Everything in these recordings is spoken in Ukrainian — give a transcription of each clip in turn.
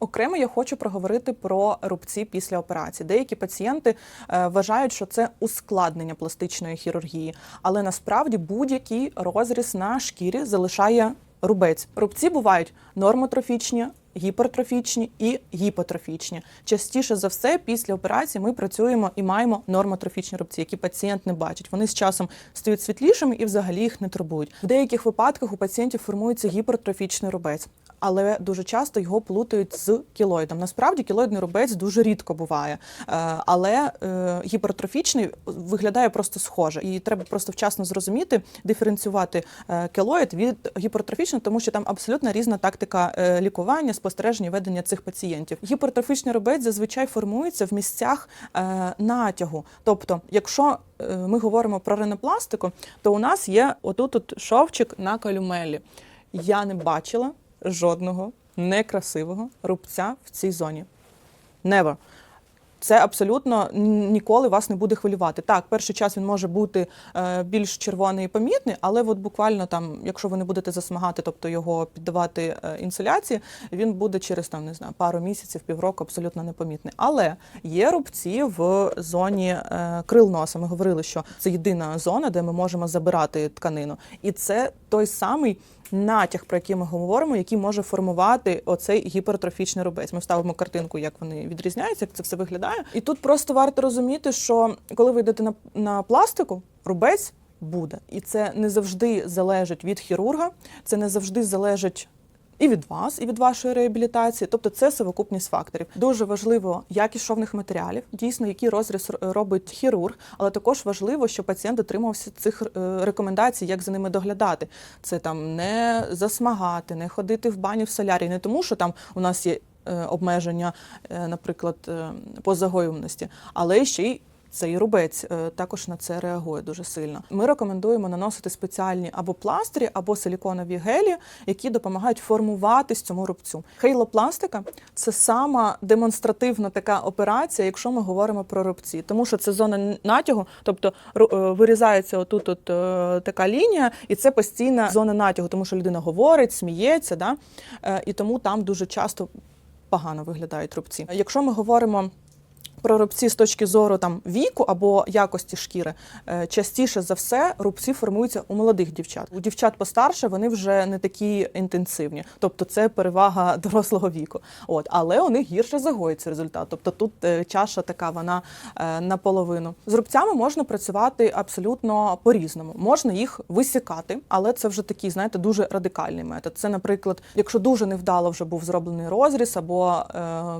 Окремо я хочу проговорити про рубці після операції. Деякі пацієнти е, вважають, що це ускладнення пластичної хірургії, але насправді будь-який розріз на шкірі залишає рубець. Рубці бувають нормотрофічні, гіпертрофічні і гіпотрофічні. Частіше за все, після операції ми працюємо і маємо нормотрофічні рубці, які пацієнт не бачить. Вони з часом стають світлішими і взагалі їх не турбують. В деяких випадках у пацієнтів формується гіпертрофічний рубець. Але дуже часто його плутають з кілоїдом. Насправді кілоїдний рубець дуже рідко буває, Е, але е, гіпертрофічний виглядає просто схоже. І треба просто вчасно зрозуміти, диференціювати е, кілоїд від гіпертрофічного, тому що там абсолютно різна тактика лікування, спостереження, ведення цих пацієнтів. Гіпертрофічний рубець зазвичай формується в місцях натягу. Тобто, якщо ми говоримо про ринопластику, то у нас є отут от шовчик на калюмелі. Я не бачила жодного некрасивого рубця в цій зоні. Never. Це абсолютно ніколи вас не буде хвилювати. Так, перший час він може бути е, більш червоний і помітний, але от буквально там, якщо ви не будете засмагати, тобто його піддавати е, інсоляції, він буде через там не знаю пару місяців, півроку абсолютно непомітний. Але є рубці в зоні е, крил носа. Ми говорили, що це єдина зона, де ми можемо забирати тканину, і це той самий. Натяг, про який ми говоримо, який може формувати оцей гіпертрофічний рубець. Ми вставимо картинку, як вони відрізняються, як це все виглядає. І тут просто варто розуміти, що коли ви йдете на, на пластику, рубець буде. І це не завжди залежить від хірурга, це не завжди залежить. І від вас, і від вашої реабілітації, тобто це совокупність факторів. Дуже важливо якість шовних матеріалів, дійсно, який розріз робить хірург, але також важливо, щоб пацієнт дотримався цих е, рекомендацій, як за ними доглядати. Це там не засмагати, не ходити в баню в солярі, не тому, що там у нас є е, обмеження, е, наприклад, по загоюваності, але ще й цей рубець е, також на це реагує дуже сильно. Ми рекомендуємо наносити спеціальні або пластирі, або силіконові гелі, які допомагають формуватись цьому рубцю. Хейлопластика це сама демонстративна така операція, якщо ми говоримо про рубці, тому що це зона натягу, тобто е, вирізається отут от, е, така лінія, і це постійна зона натягу, тому що людина говорить, сміється, да? І тому там дуже часто погано виглядають рубці. Якщо ми говоримо про рубці з точки зору там віку або якості шкіри, е, частіше за все рубці формуються у молодих дівчат. У дівчат постарше вони вже не такі інтенсивні, тобто це перевага дорослого віку. От, але у них гірше загоїться результат. Тобто тут е, чаша така вона е, наполовину. З рубцями можна працювати абсолютно по-різному. Можна їх висікати, але це вже такий, знаєте, дуже радикальний метод. Це, наприклад, якщо дуже невдало вже був зроблений розріз, або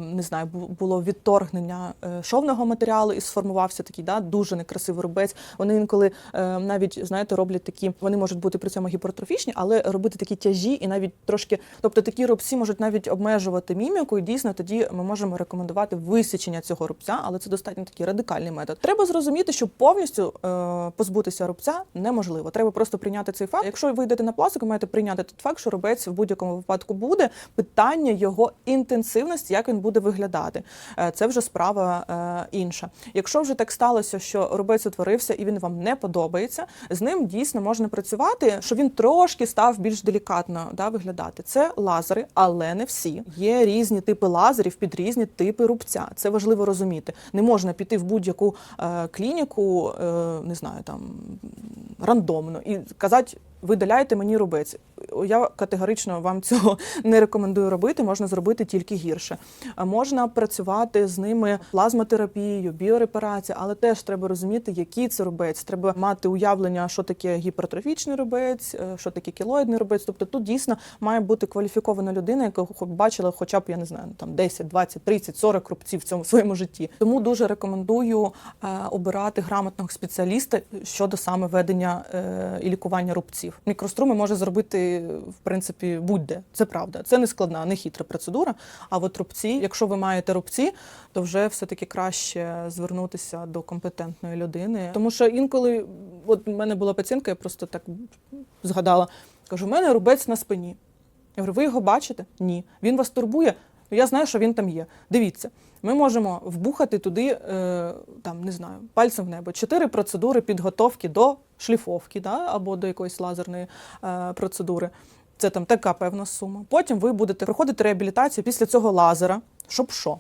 не знаю, бу- було відторгнення шовного матеріалу і сформувався такий да, дуже некрасивий рубець. Вони інколи е, навіть знаєте роблять такі, вони можуть бути при цьому гіпертрофічні, але робити такі тяжі і навіть трошки, тобто такі рубці можуть навіть обмежувати міміку. І дійсно тоді ми можемо рекомендувати висічення цього рубця, але це достатньо такий радикальний метод. Треба зрозуміти, що повністю е, позбутися рубця неможливо. Треба просто прийняти цей факт. Якщо ви йдете на пластику, маєте прийняти той факт, що рубець в будь-якому випадку буде. Питання його інтенсивності, як він буде виглядати. Е, Це вже справа е, інша. Якщо вже так сталося, що рубець утворився і він вам не подобається, з ним дійсно можна працювати, щоб він трошки став більш делікатно да, виглядати. Це лазери, але не всі. Є різні типи лазерів під різні типи рубця. Це важливо розуміти. Не можна піти в будь-яку е, клініку, е, не знаю, там рандомно і казати. Видаляйте мені рубець. Я категорично вам цього не рекомендую робити. Можна зробити тільки гірше. Можна працювати з ними плазмотерапією, біорепарація, але теж треба розуміти, який це рубець. Треба мати уявлення, що таке гіпертрофічний рубець, е, що таке кілоїдний рубець. Тобто тут дійсно має бути кваліфікована людина, яка бачила хоча б я не знаю, там 10, 20, 30, 40 рубців в цьому своєму житті. Тому дуже рекомендую е, обирати грамотного спеціаліста щодо саме ведення е, і лікування рубців. Мікроструми може зробити в принципі будь-де. Це правда. Це не складна, не хитра процедура. А от рубці, якщо ви маєте рубці, то вже все таки краще звернутися до компетентної людини. Тому що інколи, от у мене була пацієнтка, я просто так згадала. Кажу, у мене рубець на спині. Я говорю, ви його бачите? Ні. Він вас турбує. Я знаю, що він там є. Дивіться, ми можемо вбухати туди, е, там, не знаю, пальцем в небо. Чотири процедури підготовки до шліфовки да, або до якоїсь лазерної е, процедури. Це там така певна сума. Потім ви будете проходити реабілітацію після цього лазера. Щоб що?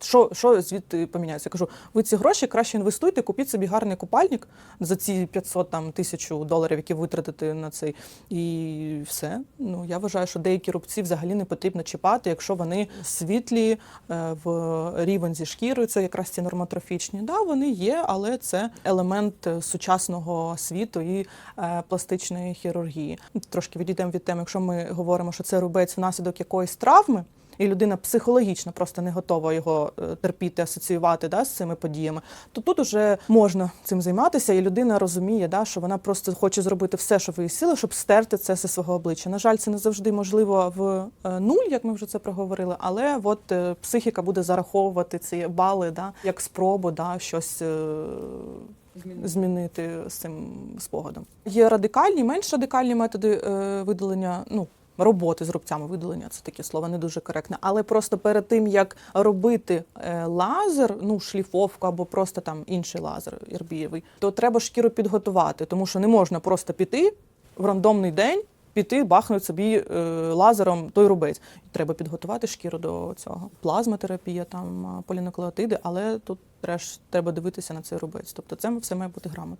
Що, що звідти поміняється? Я кажу, ви ці гроші краще інвестуйте, купіть собі гарний купальник за ці 500 там, тисячу доларів, які витратите на цей. І все. Ну, я вважаю, що деякі рубці взагалі не потрібно чіпати, якщо вони світлі е, в рівень зі шкірою, це якраз ці нормотрофічні. Да, вони є, але це елемент е, сучасного світу і е, пластичної хірургії. Трошки відійдемо від теми, якщо ми говоримо, що це рубець внаслідок якоїсь травми. І людина психологічно просто не готова його е, терпіти, асоціювати да, з цими подіями, то тут уже можна цим займатися, і людина розуміє, да, що вона просто хоче зробити все, що в її сили, щоб стерти це зі свого обличчя. На жаль, це не завжди можливо в е, нуль, як ми вже це проговорили, але от е, психіка буде зараховувати ці бали, да, як спробу да, щось. Змінити з цим спогадом. Є радикальні, менш радикальні методи е, видалення, ну, роботи з рубцями. Видалення це таке слово не дуже коректне. Але просто перед тим як робити е, лазер, ну шліфовку або просто там інший лазер ірбієвий, то треба шкіру підготувати, тому що не можна просто піти в рандомний день. Піти, бахнути собі е, лазером той рубець. Треба підготувати шкіру до цього. Плазмотерапія, там полінуклеотиди, але тут теж треба дивитися на цей рубець. Тобто це все має бути грамотно.